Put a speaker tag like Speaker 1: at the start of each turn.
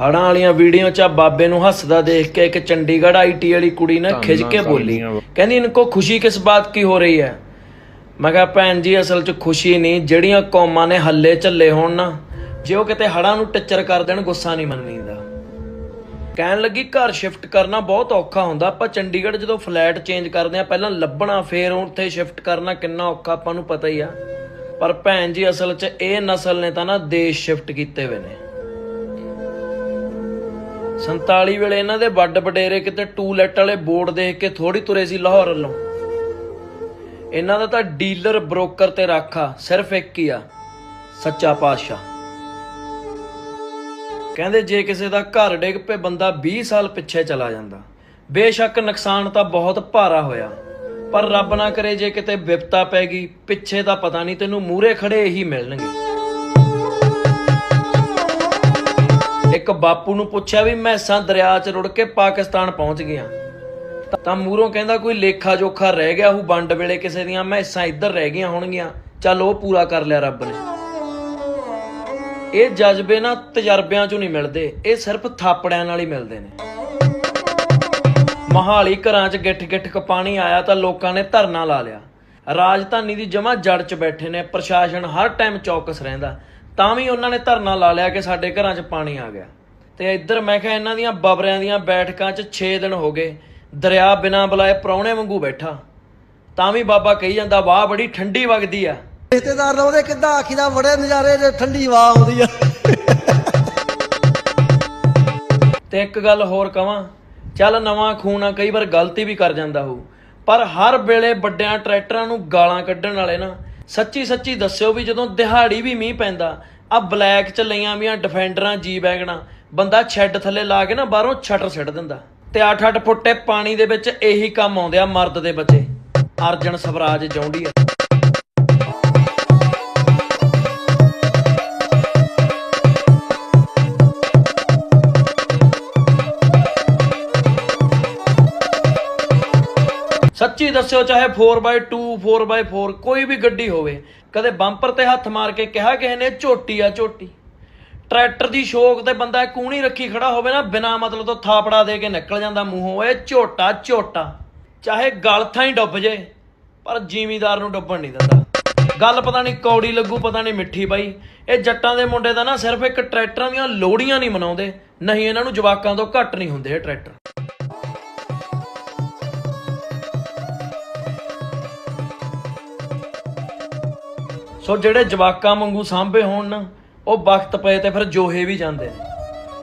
Speaker 1: ਹੜਾਂ ਵਾਲੀਆਂ ਵੀਡੀਓ 'ਚ ਆ ਬਾਬੇ ਨੂੰ ਹੱਸਦਾ ਦੇਖ ਕੇ ਇੱਕ ਚੰਡੀਗੜ੍ਹ ਆਈਟੀ ਵਾਲੀ ਕੁੜੀ ਨੇ ਖਿੱਚ ਕੇ ਬੋਲੀ। ਕਹਿੰਦੀ ਇਨਕੋ ਖੁਸ਼ੀ ਕਿਸ ਬਾਤ ਕੀ ਹੋ ਰਹੀ ਹੈ? ਮੈਂ ਕਿਹਾ ਭੈਣ ਜੀ ਅਸਲ 'ਚ ਖੁਸ਼ੀ ਨਹੀਂ। ਜਿਹੜੀਆਂ ਕੌਮਾਂ ਨੇ ਹੱਲੇ ਝੱਲੇ ਹੋਣ ਨਾ ਜੇ ਉਹ ਕਿਤੇ ਹੜਾਂ ਨੂੰ ਟੱਚਰ ਕਰ ਦੇਣ ਗੁੱਸਾ ਨਹੀਂ ਮੰਨੀਦਾ ਕਹਿਣ ਲੱਗੀ ਘਰ ਸ਼ਿਫਟ ਕਰਨਾ ਬਹੁਤ ਔਖਾ ਹੁੰਦਾ। ਆਪਾਂ ਚੰਡੀਗੜ੍ਹ ਜਦੋਂ ਫਲੈਟ ਚੇਂਜ ਕਰਦੇ ਆ ਪਹਿਲਾਂ ਲੱਭਣਾ ਫੇਰ ਉੱਥੇ ਸ਼ਿਫਟ ਕਰਨਾ ਕਿੰਨਾ ਔਖਾ ਆਪਾਂ ਨੂੰ ਪਤਾ ਹੀ ਆ। ਪਰ ਭੈਣ ਜੀ ਅਸਲ 'ਚ ਇਹ ਨਸਲ ਨੇ ਤਾਂ ਨਾ ਦੇਸ਼ ਸ਼ਿਫਟ ਕੀਤੇ ਹੋਏ ਨੇ। 47 ਵੇਲੇ ਇਹਨਾਂ ਦੇ ਵੱਡ ਵਡੇਰੇ ਕਿਤੇ ਟੂਲੈਟ ਵਾਲੇ ਬੋਰਡ ਦੇਖ ਕੇ ਥੋੜੀ ਤੁਰੇ ਸੀ ਲਾਹੌਰ ਵੱਲੋਂ। ਇਹਨਾਂ ਦਾ ਤਾਂ ਡੀਲਰ, ਬ੍ਰੋਕਰ ਤੇ ਰਾਖਾ ਸਿਰਫ ਇੱਕ ਹੀ ਆ, ਸੱਚਾ ਪਾਤਸ਼ਾਹ। ਕਹਿੰਦੇ ਜੇ ਕਿਸੇ ਦਾ ਘਰ ਡਿੱਗ ਪਏ, ਬੰਦਾ 20 ਸਾਲ ਪਿੱਛੇ ਚਲਾ ਜਾਂਦਾ। ਬੇਸ਼ੱਕ ਨੁਕਸਾਨ ਤਾਂ ਬਹੁਤ ਭਾਰਾ ਹੋਇਆ। ਪਰ ਰੱਬ ਨਾ ਕਰੇ ਜੇ ਕਿਤੇ ਵਿਪਤਾ ਪੈ ਗਈ, ਪਿੱਛੇ ਦਾ ਪਤਾ ਨਹੀਂ ਤੈਨੂੰ ਮੂਹਰੇ ਖੜੇ ਹੀ ਮਿਲਣਗੇ। ਇੱਕ ਬਾਪੂ ਨੂੰ ਪੁੱਛਿਆ ਵੀ ਮੈਸਾਂ ਦਰਿਆ 'ਚ ਰੁੜ ਕੇ ਪਾਕਿਸਤਾਨ ਪਹੁੰਚ ਗਈਆਂ ਤਾਂ ਮੂਹਰੋਂ ਕਹਿੰਦਾ ਕੋਈ ਲੇਖਾ ਜੋਖਾ ਰਹਿ ਗਿਆ ਉਹ ਵੰਡ ਵੇਲੇ ਕਿਸੇ ਦੀਆਂ ਮੈਸਾਂ ਇੱਧਰ ਰਹਿ ਗਈਆਂ ਹੋਣਗੀਆਂ। ਚੱਲ ਉਹ ਪੂਰਾ ਕਰ ਲਿਆ ਰੱਬ ਨੇ। ਇਹ ਜਜ਼ਬੇ ਨਾ ਤਜਰਬਿਆਂ ਚੋਂ ਨਹੀਂ ਮਿਲਦੇ, ਇਹ ਸਿਰਫ ਥਾਪੜਿਆਂ ਨਾਲ ਹੀ ਮਿਲਦੇ ਨੇ। ਮਹਾਲੀ ਘਰਾਂ 'ਚ ਗਿੱਠ ਗਿੱਠ ਕ ਪਾਣੀ ਆਇਆ ਤਾਂ ਲੋਕਾਂ ਨੇ ਧਰਨਾ ਲਾ ਲਿਆ। ਰਾਜਧਾਨੀ ਦੀ ਜਮਾ ਜੜ 'ਚ ਬੈਠੇ ਨੇ, ਪ੍ਰਸ਼ਾਸਨ ਹਰ ਟਾਈਮ ਚੌਕਸ ਰਹਿੰਦਾ। ਤਾਂ ਵੀ ਉਹਨਾਂ ਨੇ ਧਰਨਾ ਲਾ ਲਿਆ ਕਿ ਸਾਡੇ ਘਰਾਂ 'ਚ ਪਾਣੀ ਆ ਗਿਆ। ਤੇ ਇੱਧਰ ਮੈਂ ਕਿਹਾ ਇਹਨਾਂ ਦੀਆਂ ਬਬਰਿਆਂ ਦੀਆਂ ਬੈਠਕਾਂ 'ਚ 6 ਦਿਨ ਹੋ ਗਏ। ਦਰਿਆ ਬਿਨਾਂ ਬੁਲਾਏ ਪ੍ਰਾਹੁਣੇ ਵਾਂਗੂ ਬੈਠਾ। ਤਾਂ ਵੀ ਬਾਬਾ ਕਹੀ ਜਾਂਦਾ ਵਾਹ ਬੜੀ ਠੰਡੀ ਵਗਦੀ ਆ।
Speaker 2: ਰਿਸ਼ਤੇਦਾਰ ਲਾਉਂਦੇ ਕਿੱਦਾਂ ਆਖੀ ਦਾ ਬੜੇ ਨਜ਼ਾਰੇ ਤੇ ਠੰਡੀ ਹਵਾ ਆਉਂਦੀ ਆ।
Speaker 1: ਤੇ ਇੱਕ ਗੱਲ ਹੋਰ ਕਵਾਂ ਚੱਲ ਨਵਾਂ ਖੂਨ ਆ ਕਈ ਵਾਰ ਗਲਤੀ ਵੀ ਕਰ ਜਾਂਦਾ ਹੋਊ। ਪਰ ਹਰ ਵੇਲੇ ਵੱਡਿਆਂ ਟਰੈਕਟਰਾਂ ਨੂੰ ਗਾਲਾਂ ਕੱਢਣ ਵਾਲੇ ਨਾ ਸੱਚੀ ਸੱਚੀ ਦੱਸਿਓ ਵੀ ਜਦੋਂ ਦਿਹਾੜੀ ਵੀ ਮੀਂਹ ਪੈਂਦਾ ਆ ਬਲੈਕ ਚ ਲਈਆਂ ਵੀਆਂ ਡਿਫੈਂਡਰਾਂ ਜੀ ਬੈਗਣਾ, ਬੰਦਾ ਛੱਡ ਥੱਲੇ ਲਾ ਕੇ ਨਾ ਬਾਹਰੋਂ ਛਟਰ ਛੱਡ ਦਿੰਦਾ। ਤੇ 8-8 ਫੁੱਟੇ ਪਾਣੀ ਦੇ ਵਿੱਚ ਇਹੀ ਕੰਮ ਆਉਂਦੇ ਆ ਮਰਦ ਦੇ ਬੱਚੇ। ਅਰਜਨ ਸਵਰਾਜ ਜੌਂਡੀ ਸੱਚੀ ਦੱਸਿਓ ਚਾਹੇ 4x2 4x4 ਕੋਈ ਵੀ ਗੱਡੀ ਹੋਵੇ, ਕਦੇ ਬੰਪਰ ਤੇ ਹੱਥ ਮਾਰ ਕੇ ਕਿਹਾ ਕਿਸੇ ਨੇ, ਝੋਟੀ ਆ, ਝੋਟੀ। ਟਰੈਕਟਰ ਦੀ ਸ਼ੋਕ ਤੇ ਬੰਦਾ ਕੂਣੀ ਰੱਖੀ ਖੜਾ ਹੋਵੇ ਨਾ, ਬਿਨਾ ਮਤਲਬ ਤੋਂ ਥਾਪੜਾ ਦੇ ਕੇ ਨਿਕਲ ਜਾਂਦਾ ਮੂੰਹੋਂ ਇਹ ਝੋਟਾ ਝੋਟਾ। ਚਾਹੇ ਗਲ ਥਾਂ ਹੀ ਡੁੱਬ ਜੇ, ਪਰ ਜ਼ਿਮੀਦਾਰ ਨੂੰ ਡੁੱਬਣ ਨਹੀਂ ਦਿੰਦਾ। ਗੱਲ ਪਤਾ ਨਹੀਂ ਕੌੜੀ ਲੱਗੂ, ਪਤਾ ਨਹੀਂ ਮਿੱਠੀ ਬਾਈ। ਇਹ ਜੱਟਾਂ ਦੇ ਮੁੰਡੇ ਦਾ ਨਾ ਸਿਰਫ ਇੱਕ ਟਰੈਕਟਰਾਂ ਦੀਆਂ ਲੋੜੀਆਂ ਨਹੀਂ ਮਨਾਉਂਦੇ, ਨਹੀਂ ਇਹਨਾਂ ਨੂੰ ਜਵਾਕਾਂ ਤੋਂ ਘੱਟ ਨਹੀਂ ਹੁੰਦੇ ਇਹ ਟਰੈਕਟਰ। ਸੋ ਜਿਹੜੇ ਜਵਾਕਾਂ ਵਾਂਗੂ ਸਾਂਭੇ ਹੋਣ ਨਾ ਉਹ ਵਕਤ ਪਏ ਤੇ ਫਿਰ ਜੋਹੇ ਵੀ ਜਾਂਦੇ ਨੇ।